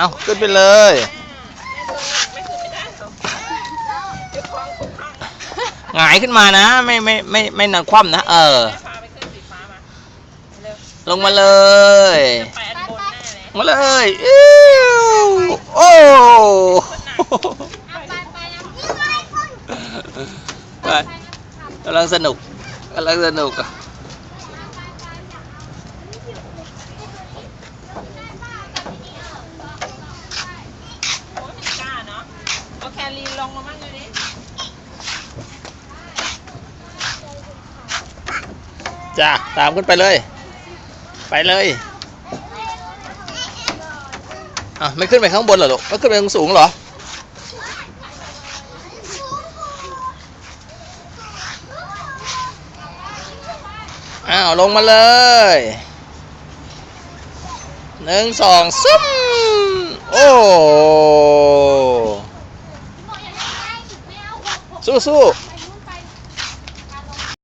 เอาขึ้นไปเลย หงายขึ้นมานะ ไม่ไม่ไม่ไม่นันคว่ำนะ เออ ลงมาเลยมาเลยอิ้วโอ้ไปกำลังสนุกกำลังสนุกอะ โอ้ยไม่กล้าเนาะเอาแค ลีลงมาบ้างดิจ้าตามขึ้นไปเลย ไปเลยอะไม่ขึ้นไปข้างบนเหรอลูกไม่ขึ้นไปข้างสูงเหรออ้าวลงมาเลยหนึ่งสองซุ่มโอ้ สู้สู้ๆ